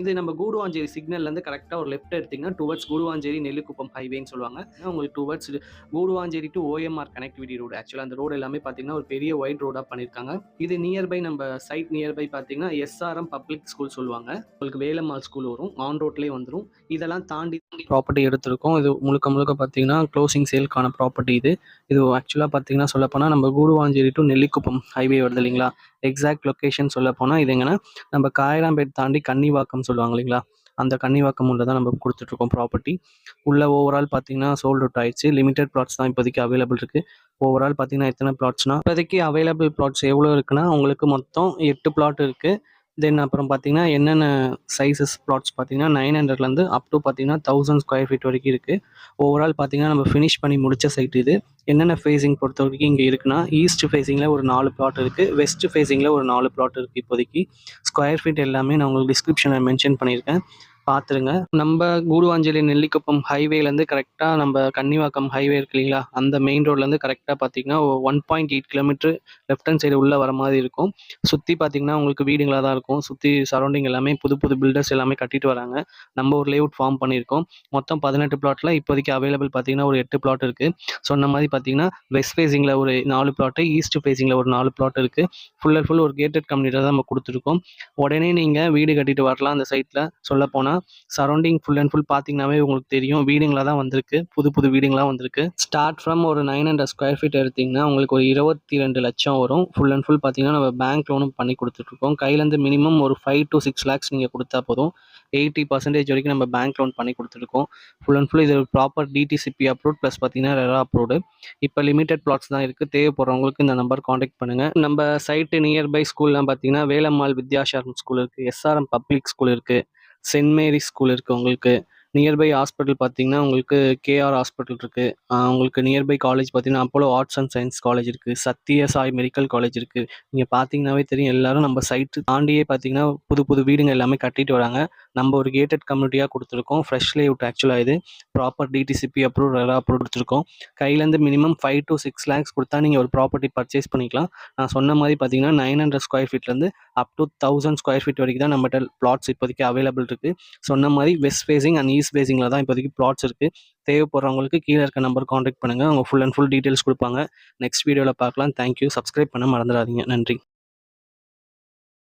இது நம்ம கூடுவாஞ்சேரி சிக்னல்லேருந்து கரெக்டாக ஒரு லெஃப்ட் எடுத்தீங்கன்னா டுவர்ட்ஸ் கூடுவாஞ்சேரி நெல்லுக்குப்பம் ஹைவேன்னு சொல்லுவாங்க. உங்களுக்கு towards Guduvanchery to OMR connectivity road ஆக்சுவலாக அந்த ரோடு எல்லாமே பார்த்தீங்கன்னா ஒரு பெரிய ஒயிட் ரோடாக பண்ணியிருக்காங்க இது நியர்பை நம்ம சைட் நியர்பை பார்த்தீங்கன்னா எஸ்ஆர்எம் பப்ளிக் ஸ்கூல் சொல்லுவாங்க. உங்களுக்கு வேலம்மாள் ஸ்கூல் வரும். ஆன் ரோட்லேயே வந்துடும் இதெல்லாம் தாண்டி ப்ராப்பர்ட்டி எடுத்திருக்கோம். இது முழுக்க முழுக்க பார்த்தீங்கன்னா க்ளோசிங் சேல்க்கான ப்ராப்பர்ட்டி இது. இது ஆக்சுவலாக பார்த்தீங்கன்னா சொல்லப்போனால் நம்ம கூடுவாஞ்சேரி டு நெல்லிக்குப்பம் ஹைவே வருது இல்லைங்களா? எக்ஸாக்ட் லொக்கேஷன் சொல்லப்போனால் இது எங்கன்னா நம்ம காயராம்பேட் தாண்டி கன்னிவாக்கம் சொல்லுவாங்க இல்லைங்களா? அந்த கன்னிவாக்கம் உள்ள தான் நம்ம கொடுத்துட்ருக்கோம் ப்ராப்பர்ட்டி உள்ள ஓவரால் பார்த்தீங்கன்னா சோல்ட் அவுட் ஆயிடுச்சு. லிமிடெட் ப்ளாட்ஸ் தான் இப்போதைக்கு அவைலபிள் இருக்குது ஓவரால் பார்த்தீங்கன்னா எத்தனை ப்ளாட்ஸ்னா இப்போதைக்கு அவைலபிள் ப்ளாட்ஸ் எவ்வளோ இருக்குன்னா உங்களுக்கு மொத்தம் எட்டு பிளாட் இருக்குது தென் அப்புறம் பார்த்தீங்கன்னா என்னென்ன சைஸஸ் ப்ளாட்ஸ் பார்த்தீங்கன்னா நைன் ஹண்ட்ரட்லேருந்து அப் டு பார்த்தீங்கன்னா தௌசண்ட் ஸ்கொயர் ஃபீட் வரைக்கும் இருக்குது ஓவரால் பார்த்தீங்கன்னா நம்ம ஃபினிஷ் பண்ணி முடித்த சைட் இது. என்னென்ன ஃபேஸிங் பொறுத்த வரைக்கும் இங்கே இருக்குன்னா ஈஸ்ட் ஃபேஸிங்கில் ஒரு நாலு பிளாட் இருக்குது வெஸ்ட் ஃபேஸிங்கில் ஒரு நாலு பிளாட் இருக்குது இப்போதைக்கு. ஸ்கொயர் ஃபீட் எல்லாமே நான் உங்களுக்கு டிஸ்கிரிப்ஷனில் மென்ஷன் பண்ணியிருக்கேன். பார்த்துருங்க நம்ம கூடுவாஞ்சேரி நெல்லிக்குப்பம் ஹைவேலேருந்து கரெக்டாக நம்ம கன்னிவாக்கம் ஹைவே இருக்கு இல்லைங்களா? அந்த மெயின் ரோட்லேருந்து கரெக்டாக பார்த்தீங்கன்னா one point eight kilometre left hand side உள்ளே வர மாதிரி இருக்கும். சுற்றி பார்த்தீங்கன்னா உங்களுக்கு வீடுங்களாக தான் இருக்கும். சுற்றி சரௌண்டிங் எல்லாமே புது புது பில்டர்ஸ் எல்லாமே கட்டிட்டு வராங்க. நம்ம ஒரு லேஅவுட் ஃபார்ம் பண்ணியிருக்கோம். மொத்தம் பதினெட்டு பிளாட்டில் இப்போதைக்கு அவைலபிள் பார்த்தீங்கன்னா ஒரு எட்டு பிளாட் இருக்குது சொன்ன மாதிரி பார்த்தீங்கன்னா வெஸ்ட் ஃபேஸிங்கில் ஒரு நாலு பிளாட்டு ஈஸ்ட் ஃபேஸிங்கில் ஒரு நாலு பிளாட் இருக்குது ஃபுல் அண்ட் ஃபுல் ஒரு கேட்டட் கம்யூனிட்டியில் தான் நம்ம கொடுத்துருக்கோம். உடனே நீங்கள் வீடு கட்டிட்டு வரலாம் அந்த சைட்டில் சொல்ல போனால் சரௌண்டிங் ஃபுல் அண்ட் ஃபுல் பார்த்தீங்கன்னாவே உங்களுக்கு தெரியும். வீடுங்களாக தான் வந்திருக்கு. புது புது வீடுங்களாக வந்திருக்கு. ஸ்டார்ட் ஃப்ரம் ஒரு நைன் ஹண்ட்ரட் ஸ்கொயர் ஃபீட் எடுத்திங்கன்னா உங்களுக்கு ஒரு இருபத்தி ரெண்டு லட்சம் வரும். ஃபுல் அண்ட் ஃபுல் பார்த்தீங்கன்னா நம்ம பேங்க் லோனும் பண்ணி கொடுத்துட்ருக்கோம். கையிலேருந்து மினிமம் ஒரு ஃபைவ் டு சிக்ஸ் லேக்ஸ் நீங்கள் கொடுத்தா போதும். எயிட்டி பர்சன்டேஜ் வரைக்கும் நம்ம பேங்க் லோன் பண்ணி கொடுத்துருக்கோம் ஃபுல் அண்ட் ஃபுல் இது ப்ராப்பர் டிடிசிபி அப்ரூவ் ப்ளஸ் பார்த்தீங்கன்னா ரெரா அப்ரூவ்டு இப்போ லிமிடெட் பிளாட்ஸ் தான் இருக்குது தேவைப்படுறவங்களுக்கு இந்த நம்பர் காண்டாக்ட் பண்ணுங்கள் நம்ம சைட்டு நியர்பை ஸ்கூல்லாம் பார்த்தீங்கன்னா வேலம்மாள் வித்யாசாரம் ஸ்கூல் இருக்குது எஸ்ஆர்எம் பப்ளிக் ஸ்கூல் இருக்குது சென்ட் மேரி ஸ்கூல் இருக்குது உங்களுக்கு நியர்பை ஹாஸ்பிட்டல் பார்த்தீங்கன்னா உங்களுக்கு கேஆர் ஹாஸ்பிட்டல் இருக்குது உங்களுக்கு நியர்பை காலேஜ் பார்த்தீங்கன்னா Apollo arts and science college இருக்குது சத்ய சாய் மெடிக்கல் காலேஜ் இருக்குது நீங்கள் பார்த்தீங்கன்னாவே தெரியும் எல்லாரும் நம்ம சைட்டு தாண்டியே பார்த்தீங்கன்னா புது புது வீடுங்க எல்லாமே கட்டிட்டு வராங்க. நம்ம ஒரு கேட்டட் கம்யூனிட்டியாக கொடுத்துருக்கோம். ஃப்ரெஷ் லேஅவுட் ஆக்சுவலாக இது. ப்ராப்பர் டிடிசிபி அப்ரூவ் எல்லாம் அப்ரூவ் கொடுத்துருக்கோம். கையிலேருந்து minimum five to six lakhs கொடுத்தா நீங்கள் ஒரு ப்ராப்பர்ட்டி பர்ச்சேஸ் பண்ணிக்கலாம். நான் சொன்ன மாதிரி பார்த்தீங்கன்னா nine hundred square ஃபீட்லேருந்து up to thousand square feet வரைக்கும் தான் நம்மகிட்ட பிளாட்ஸ் இப்போதைக்கு அவைலபிள் இருக்குது சொன்ன மாதிரி வெஸ்ட் ஃபேஸிங் அண்ட் ஈஸ்ட் பேசிங்கில் தான் இப்போதைக்கு பிளாட்ஸ் இருக்குது தேவைப்படுறவங்களுக்கு கீழே இருக்க நம்பர் காண்டாக்ட் பண்ணுங்கள் அவங்க ஃபுல் அண்ட் ஃபுல் டீட்டெயில்ஸ் கொடுப்பாங்க. நெக்ஸ்ட் வீடியோவில் பார்க்கலாம். தேங்க்யூ சப்ஸ்கிரைப் பண்ண மறந்துடாதீங்க. நன்றி.